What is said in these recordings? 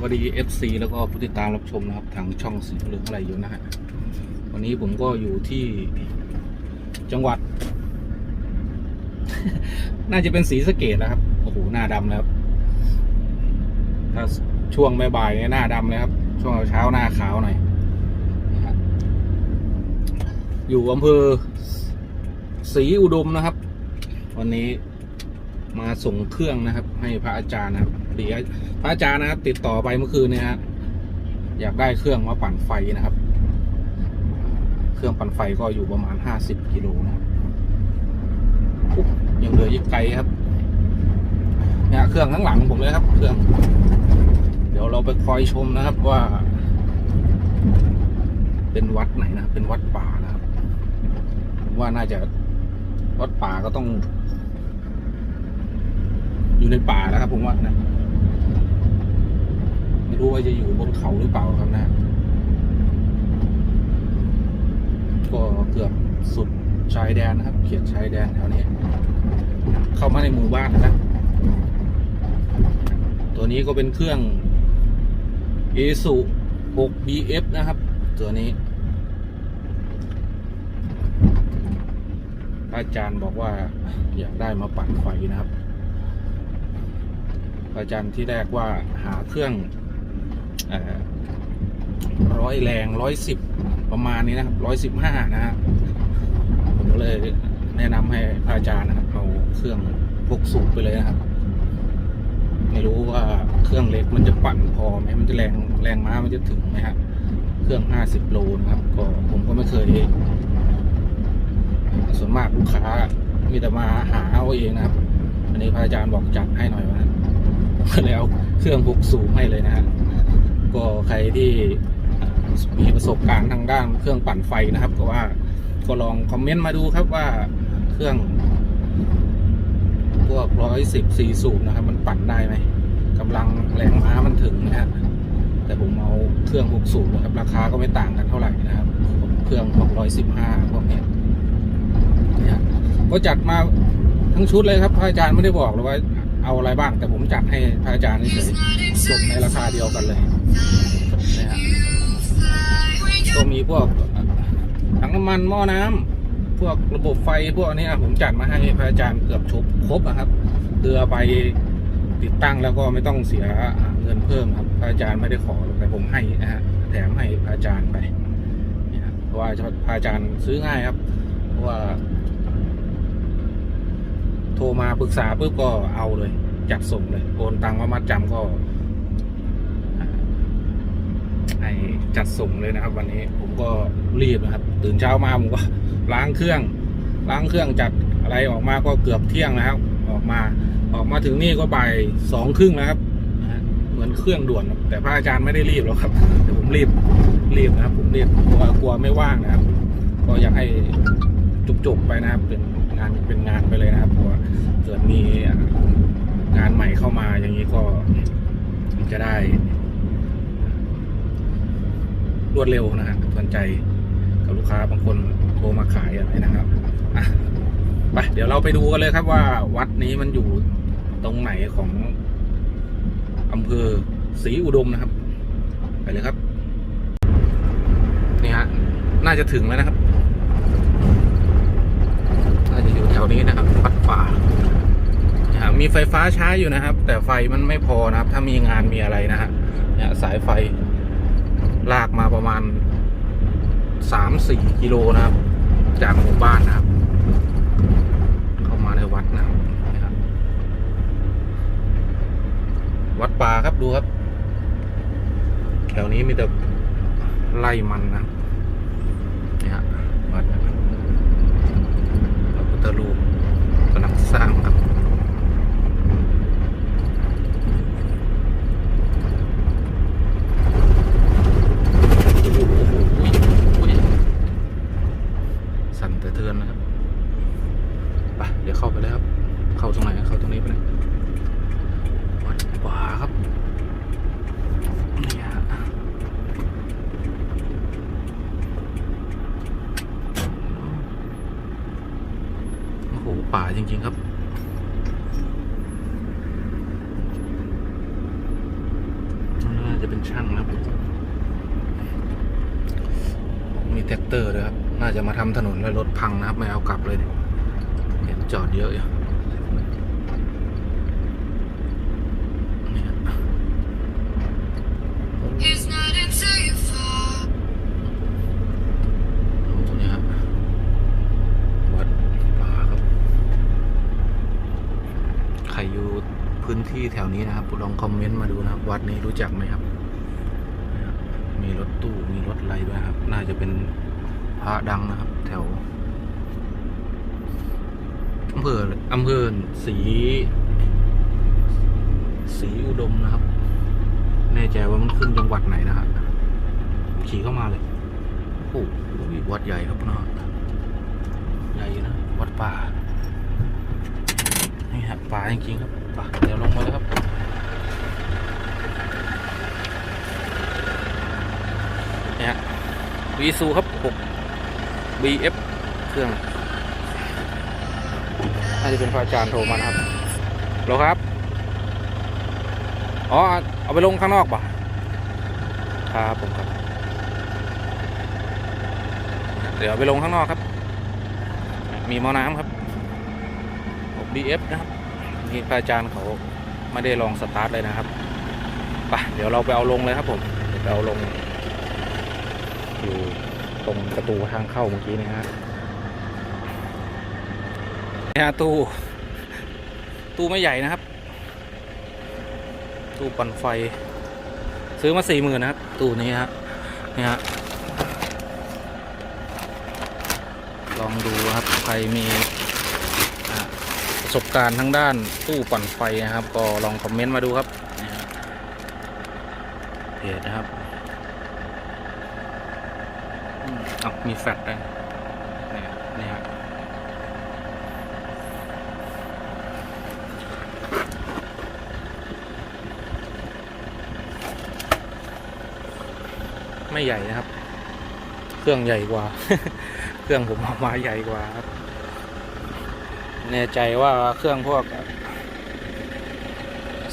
สวัสดี FC แล้วก็ผู้ติดตามรับชมนะครับ ทางช่องสีเหลืองอะไรอยู่นะฮะวันนี้ผมก็อยู่ที่จังหวัด น่าจะเป็นสีสะเกดนะครับโอ้โหหน้าดำนะครับถ้าช่วงบ่ายๆเนี่ยหน้าดำเลยครับ ช่วงเช้าๆหน้าขาวหน่อยอยู่อำเภอศรีอุดมนะครับ วันนี้มาส่งเครื่องนะครับ ให้พระอาจารย์นะครับ ดีพระอาจารย์นะครับ ติดต่อไปเมื่อคืนเนี่ยฮะอยากได้เครื่องมาปั่นไฟนะครับ เครื่องปั่นไฟก็อยู่ประมาณห้าสิบกิโลนะครับยังเหลืออีกไกลครับเนี่ยเครื่องข้างหลังผมเลยครับ เครื่อง เดี๋ยวเราไปคอยชมนะครับว่า เป็นวัดไหนนะ เป็นวัดป่านะครับ ว่าน่าจะวัดป่าก็ต้อง อยู่ในป่าแล้วครับผมว่านะ รู้ว่าจะอยู่บนเขาหรือเปล่าครับนะ ก็เกือบสุดชายแดนนะครับ เขียนชายแดนแถวนี้ เข้ามาในหมู่บ้านนะ ตัวนี้ก็เป็นเครื่อง a s u 6 BF นะครับ ตัวนี้อาจารย์บอกว่าอยากได้มาปั่นไฟนะครับอาจารย์ที่แรกว่าหาเครื่อง ร้อยแรงร้อยสิบประมาณนี้นะครับร้อยสิบห้านะฮะผมก็เลยแนะนำให้พระอาจารย์นะครับเอาเครื่องพกสูบไปเลยนะครับ ไม่รู้ว่าเครื่องเล็กมันจะปั่นพอไหมมันจะแรงแรงม้ามันจะถึงไหมฮะเครื่องห้าสิบโลนะครับ ก็ผมก็ไม่เคยส่วนมากลูกค้ามีแต่มาหาเอาเองนะครับ อันนี้พระอาจารย์บอกจัดให้หน่อยว่าก็เลยเอาเครื่องพกสูบให้เลยนะฮะ ก็ใครที่มีประสบการณ์ทางด้านเครื่องปั่นไฟนะครับ ก็ว่าก็ลองคอมเมนต์มาดูครับว่าเครื่อง พวกร้อยสิบสี่สูบนะครับ มันปั่นได้ไหมกำลังแรงม้ามันถึงนะฮะแต่ผมเอาเครื่องหกสูบนะครับราคาก็ไม่ต่างกันเท่าไหร่นะครับ เครื่องพวกร้อยสิบห้าพวกเนี้ยเนี่ยก็จัดมาทั้งชุดเลยครับพระอาจารย์ไม่ได้บอกเลยว่า เอาอะไรบ้าง แต่ผมจัดให้พระอาจารย์เฉยจบในราคาเดียวกันเลยนะฮะก็มีพวกถังน้ำมันหม้อน้ำพวกระบบไฟพวกนี้ผมจัดมาให้พระอาจารย์เกือบชบครบอะครับเรือไปติดตั้งแล้วก็ไม่ต้องเสียเงินเพิ่มครับพระอาจารย์ไม่ได้ขอแต่ผมให้นะฮะแถมให้พระอาจารย์ไปเนี่ยเพราะว่าพระอาจารย์ซื้อง่ายครับเพราะว่า โทรมาปรึกษาปุ๊บก็เอาเลย จัดส่งเลยโอนตังค์มามัดจำก็อ่าให้จัดส่งเลยนะครับ วันนี้ผมก็รีบนะครับ ตื่นเช้ามาผมก็ล้างเครื่อง ล้างเครื่องจัดอะไรออกมาก็เกือบเที่ยงนะครับออกมาออกมาถึงนี่ก็บ่ายสองครึ่งแล้วครับเหมือนเครื่องด่วน แต่พระอาจารย์ไม่ได้รีบหรอกครับแต่ผมรีบรีบนะครับ ผมรีบกลัวกลัวไม่ว่างนะครับ ก็อยากให้จุกๆไปนะครับเป็น งานเป็นงานไปเลยนะครับเพราะว่าเกิดมีงานใหม่เข้ามาอย่างนี้ก็จะได้ รวดเร็วนะฮะสนใจกับลูกค้าบางคนโทรมาขายอะไรนะครับอะไปเดี๋ยวเราไปดูกันเลยครับว่าวัดนี้มันอยู่ตรงไหนของอำเภอศรีอุดมนะครับ ไปเลยครับ นี่ฮะ น่าจะถึงแล้วนะครับ น่าจะอยู่แถวนี้นะครับวัดป่ามีไฟฟ้าใช้อยู่นะครับ แต่ไฟมันไม่พอนะครับ ถ้ามีงานมีอะไรนะฮะเนี่ยสายไฟลากมาประมาณสามสี่กิโลนะครับ จากหมู่บ้านนะครับ เข้ามาในวัดนะครับนะครับวัดป่าครับดูครับ แถวนี้มีแต่ไล่มันนะนี่ฮะวัดนะครับพ ก็รูปกำลังสร้างครับ โอ้โหอุ้ยอุ้ยสั่นสะเทือนนะครับไปเดี๋ยวเข้าไปเลยครับ เข้าตรงไหน เข้าตรงนี้ไปเลยวัดป่าครับนี่ฮะโอ้โห ป่าจริง ๆ ครับ นั่นนะ จะเป็นช่างนะครับ มี แท็กเตอร์ด้วยครับ น่าจะมาทำถนนแล้วรถพังนะครับ ไม่เอากลับเลยเนี่ยเห็นจอดเยอะอยู่เนี่ย It's not until you fall. โอ้เนี่ยครับวัดป่าครับใครอยู่พื้นที่แถวนี้นะครับลองคอมเมนต์มาดูนะครับ วัดนี้รู้จักไหมครับเนี่ย มีรถตู้มีรถอะไรด้วยครับ น่าจะเป็นพระดังนะครับ แถวอำเภออำเภอศรีศรีอุดมนะครับ แน่ใจว่ามันขึ้นจังหวัดไหนนะครับขี่เข้ามาเลยโอ้โหวัดใหญ่ครับเนาะใหญ่นะ วัดป่า นี่ฮะป่าจริงๆครับป่าเดี๋ยวลงมาเลยครับ เนี่ยฮะ วีซูครับ 6 BF เครื่องน่าจะเป็นพระอาจารย์โทรมานะครับหรอครับ อ๋อ เอาไปลงข้างนอกป่ะ ครับผมครับ เดี๋ยวไปลงข้างนอกครับ มีมอน้ำครับ BF นะครับนี่พระอาจารย์เขาไม่ได้ลองสตาร์ทเลยนะครับ ไป เดี๋ยวเราไปเอาลงเลยครับผม เดี๋ยวไปเอาลง อยู่ตรงประตูทางเข้าเมื่อกี้นี่ฮะนี่ฮะตู้ ตู้ไม่ใหญ่นะครับ ตู้ปั่นไฟ ซื้อมาสี่หมื่นนะครับ ตู้นี้ฮะนี่ฮะลองดูครับใครมีประสบการณ์ทางด้านตู้ปั่นไฟนะครับ ก็ลองคอมเมนต์มาดูครับนี่ฮะเพจนะครับ อืมเอามีแฟลชด้วยนี่นี่ฮะไม่ใหญ่นะครับ เครื่องใหญ่กว่า เครื่องผมเอามาใหญ่กว่าครับแน่ใจว่าเครื่องพวก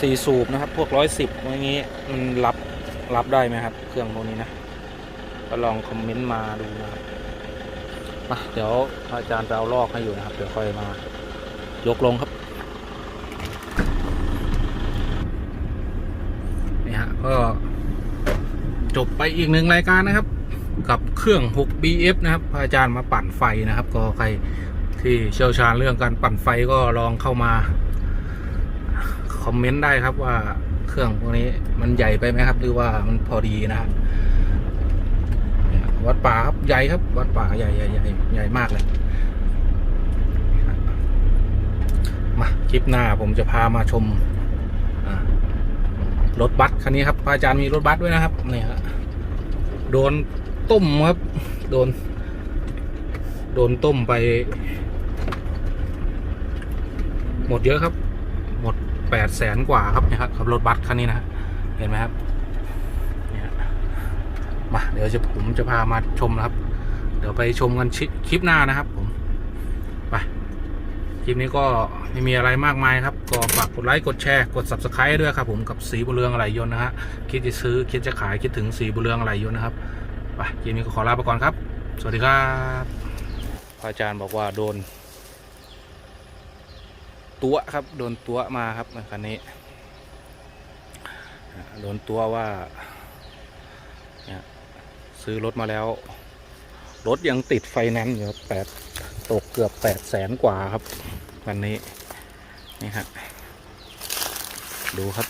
สี่สูบนะครับ พวกร้อยสิบอย่างนี้มันรับรับได้ไหมครับ เครื่องพวกนี้นะ ก็ลองคอมเมนต์มาดูนะครับมาเดี๋ยวอาจารย์จะเอาลอกให้อยู่นะครับ เดี๋ยวค่อยมายกลงครับนี่ฮะก็จบไปอีกหนึ่งรายการนะครับ กับเครื่อง 6 BF นะครับอาจารย์มาปั่นไฟนะครับ ก็ใครที่เชี่ยวชาญเรื่องการปั่นไฟก็ลองเข้ามาคอมเมนต์ได้ครับว่าเครื่องพวกนี้มันใหญ่ไปไหมครับ หรือว่ามันพอดีนะครับ วัดป่าครับใหญ่ครับ วัดป่าใหญ่ใหญ่ใหญ่ใหญ่มากเลยมาคลิปหน้าผมจะพามาชมรถบัสคันนี้ครับอาจารย์มีรถบัสด้วยนะครับนี่ฮะโดนต้มครับ โดน โดนต้มไป หมดเยอะครับ หมดแปดแสนกว่าครับนะครับรถบัสคันนี้นะเห็นไหมครับ มาเดี๋ยวจะผมจะพามาชมนะครับ เดี๋ยวไปชมกันคลิปหน้านะครับ ผมไปคลิปนี้ก็ไม่มีอะไรมากมายครับ ก็ฝากกดไลค์กดแชร์กด subscribe ด้วยครับผมกับสีบุญเรืองอะไรยนนะฮะคิดจะซื้อคิดจะขายคิดถึงสีบุญเรืองอะไรยนนะครับไปคลิปนี้ก็ขอลาไปก่อนครับ สวัสดีครับพระอาจารย์บอกว่าโดน ตัวครับโดนตัวมาครับคันนี้โดนตัวว่าเนี่ย ซื้อรถมาแล้ว รถยังติดไฟแนนซ์อยู่แปดตกเกือบแปดแสนกว่าครับ วันนี้ นี่ฮะดูครับ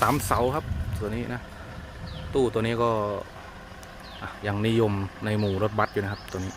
สามเสาครับ ตัวนี้นะ ตู้ตัวนี้ก็ยังนิยมในหมู่รถบัสอยู่นะครับตัวนี้